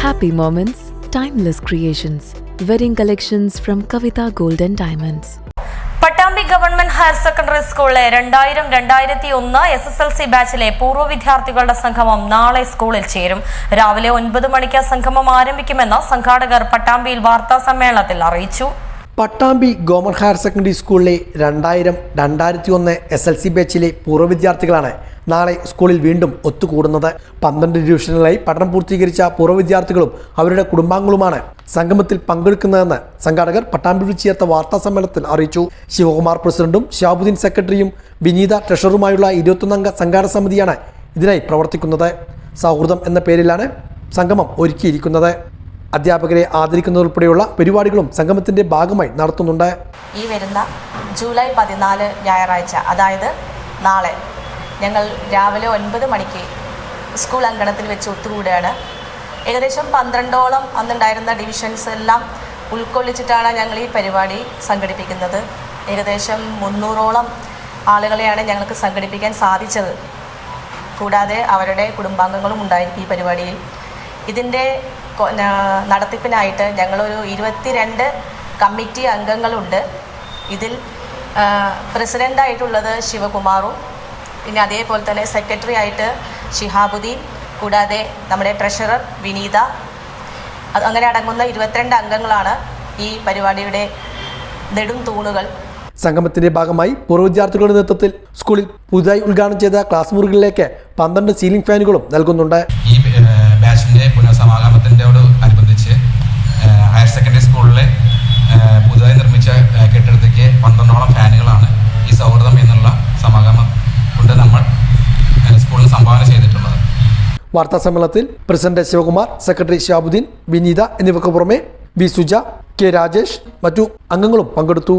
Happy moments, timeless creations. Wedding collections from Kavita Golden and Diamonds. Pattambi government higher secondary സ്കൂളിലെ രണ്ടായിരം രണ്ടായിരത്തി ഒന്ന് S S L C ബാച്ചിലെ പൂർവ വിദ്യാർത്ഥികളുടെ സംഗമം നാളെ സ്കൂളിൽ ചേരും രാവിലെ ഒൻപത് മണിക്ക് സംഗമം ആരംഭിക്കുമെന്ന് സംഘാടകർ പട്ടാമ്പിയിൽ വാർത്താ സമ്മേളനത്തിൽ അറിയിച്ചു പട്ടാമ്പി ഗവൺമെന്റ് ഹയർ സെക്കൻഡറി സ്കൂളിലെ രണ്ടായിരം രണ്ടായിരത്തി ഒന്ന് എസ് എൽ സി ബാച്ചിലെ പൂർവ വിദ്യാർത്ഥികളാണ് നാളെ സ്കൂളിൽ വീണ്ടും ഒത്തുകൂടുന്നത്. പന്ത്രണ്ട് ഡിവിഷനുകളായി പഠനം പൂർത്തീകരിച്ച പൂർവ വിദ്യാർത്ഥികളും അവരുടെ കുടുംബാംഗങ്ങളുമാണ് സംഗമത്തിൽ പങ്കെടുക്കുന്നതെന്ന് സംഘാടകർ പട്ടാമ്പി വിളിച്ചു ചേർത്ത വാർത്താ സമ്മേളനത്തിൽ അറിയിച്ചു. ശിവകുമാർ പ്രസിഡന്റും ഷാബുദ്ദീൻ സെക്രട്ടറിയും വിനീത ട്രഷറുമായുള്ള ഇരുപത്തൊന്നംഗ സംഘാടക സമിതിയാണ് ഇതിനായി പ്രവർത്തിക്കുന്നത്. സൗഹൃദം എന്ന പേരിലാണ് സംഗമം ഒരുക്കിയിരിക്കുന്നത്. അധ്യാപകരെ ആദരിക്കുന്നതുൾപ്പെടെയുള്ള പരിപാടികളും സംഗമത്തിന്റെ ഭാഗമായി നടത്തുന്നുണ്ട്. ഈ വരുന്ന ജൂലൈ പതിനാല് ഞായറാഴ്ച അതായത് നാളെ ഞങ്ങൾ രാവിലെ ഒൻപത് മണിക്ക് സ്കൂൾ അങ്കണത്തിൽ വെച്ച് ഒത്തുകൂടുകയാണ്. ഏകദേശം പന്ത്രണ്ടോളം അന്നുണ്ടായിരുന്ന ഡിവിഷൻസ് എല്ലാം ഉൾക്കൊള്ളിച്ചിട്ടാണ് ഞങ്ങൾ ഈ പരിപാടി സംഘടിപ്പിക്കുന്നത്. ഏകദേശം മുന്നൂറോളം ആളുകളെയാണ് ഞങ്ങൾക്ക് സംഘടിപ്പിക്കാൻ സാധിച്ചത്. കൂടാതെ അവരുടെ കുടുംബാംഗങ്ങളും ഉണ്ടായിരിക്കും ഈ പരിപാടിയിൽ. ഇതിന്റെ നടത്തിപ്പിനായിട്ട് ഞങ്ങളൊരു ഇരുപത്തിരണ്ട് കമ്മിറ്റി അംഗങ്ങളുണ്ട്. ഇതിൽ പ്രസിഡന്റായിട്ടുള്ളത് ശിവകുമാറും പിന്നെ അതേപോലെ തന്നെ സെക്രട്ടറി ആയിട്ട് ഷിഹാബുദ്ദീൻ കൂടാതെ നമ്മുടെ ട്രഷറർ വിനീത. അങ്ങനെ അടങ്ങുന്ന ഇരുപത്തിരണ്ട് അംഗങ്ങളാണ് ഈ പരിപാടിയുടെ നെടും തൂണുകൾ. സംഗമത്തിന്റെ ഭാഗമായി പൂർവ വിദ്യാർത്ഥികളുടെ നേതൃത്വത്തിൽ സ്കൂളിൽ പുതുതായി ഉദ്ഘാടനം ചെയ്ത ക്ലാസ് മുറികളിലേക്ക് പന്ത്രണ്ട് സീലിംഗ് ഫാനുകളും നൽകുന്നുണ്ട്. വാർത്താ സമ്മേളനത്തിൽ പ്രസിഡന്റ് ശിവകുമാർ സെക്രട്ടറി ഷാബുദ്ദീൻ വിനീത എന്നിവർക്ക് പുറമെ വി സുജ കെ രാജേഷ് മറ്റു അംഗങ്ങളും പങ്കെടുത്തു.